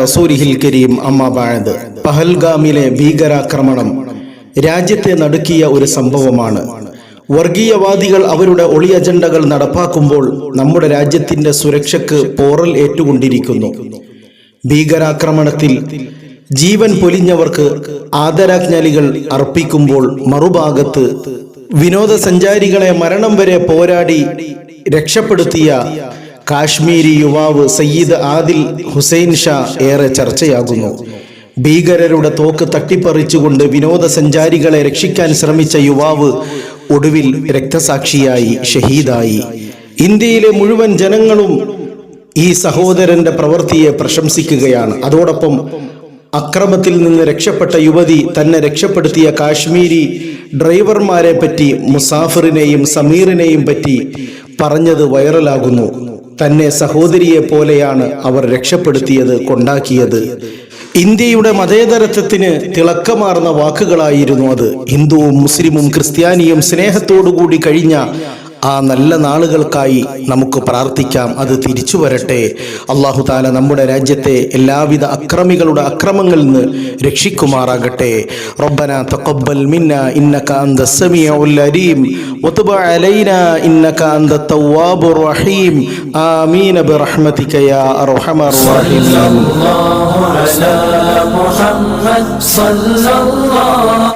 റസൂലിഹിൽ കരീം അമ്മാബാഴത് പഹൽഗാമിലെ ഭീകരാക്രമണം രാജ്യത്തെ നടുക്കിയ ഒരു സംഭവമാണ്. വർഗീയവാദികൾ അവരുടെ ഒളി അജണ്ടകൾ നടപ്പാക്കുമ്പോൾ നമ്മുടെ രാജ്യത്തിന്റെ സുരക്ഷയ്ക്ക് പോറൽ ഏറ്റുകൊണ്ടിരിക്കുന്നു. ഭീകരാക്രമണത്തിൽ ജീവൻ പൊലിഞ്ഞവർക്ക് ആദരാജ്ഞലികൾ അർപ്പിക്കുമ്പോൾ മറുഭാഗത്ത് വിനോദസഞ്ചാരികളെ മരണം വരെ പോരാടി രക്ഷപ്പെടുത്തിയ കാശ്മീരി യുവാവ് സയ്യിദ് ആദിൽ ഹുസൈൻ ഷാ ഏറെ ചർച്ചയാകുന്നു. ഭീകരരുടെ തോക്ക് തട്ടിപ്പറിച്ചുകൊണ്ട് വിനോദസഞ്ചാരികളെ രക്ഷിക്കാൻ ശ്രമിച്ച യുവാവ് ഒടുവിൽ രക്തസാക്ഷിയായി ഷഹീദായി. ഇന്ത്യയിലെ മുഴുവൻ ജനങ്ങളും ഈ സഹോദരന്റെ പ്രവൃത്തിയെ പ്രശംസിക്കുകയാണ്. അതോടൊപ്പം അക്രമത്തിൽ നിന്ന് രക്ഷപ്പെട്ട യുവതി തന്നെ രക്ഷപ്പെടുത്തിയ കാശ്മീരി ഡ്രൈവർമാരെ പറ്റി മുസാഫറിനെയും സമീറിനെയും പറ്റി പറഞ്ഞത് വൈറലാകുന്നു. തന്നെ സഹോദരിയെ പോലെയാണ് അവർ രക്ഷപ്പെടുത്തിയത് കൊണ്ടാക്കിയത്. ഇന്ത്യയുടെ മതേതരത്വത്തിന് തിളക്കമാർന്ന വാക്കുകളായിരുന്നു അത്. ഹിന്ദുവും മുസ്ലിമും ക്രിസ്ത്യാനിയും സ്നേഹത്തോടുകൂടി കഴിഞ്ഞ ആ നല്ല നാളുകൾക്കായി നമുക്ക് പ്രാർത്ഥിക്കാം. അത് തിരിച്ചു വരട്ടെ. അള്ളാഹു നമ്മുടെ രാജ്യത്തെ എല്ലാവിധ അക്രമികളുടെ അക്രമങ്ങളിൽ നിന്ന് രക്ഷിക്കുമാറാകട്ടെ. റബ്ബന തഖബ്ബൽ മിന്ന ഇന്നക അന്ത സമീഉൽ അലീം. വതുബ അലൈന ഇന്നക അന്ത തവ്വാബുർ റഹീം. ആമീൻ ബിറഹ്മതിക യാ അർഹമർ റഹീം.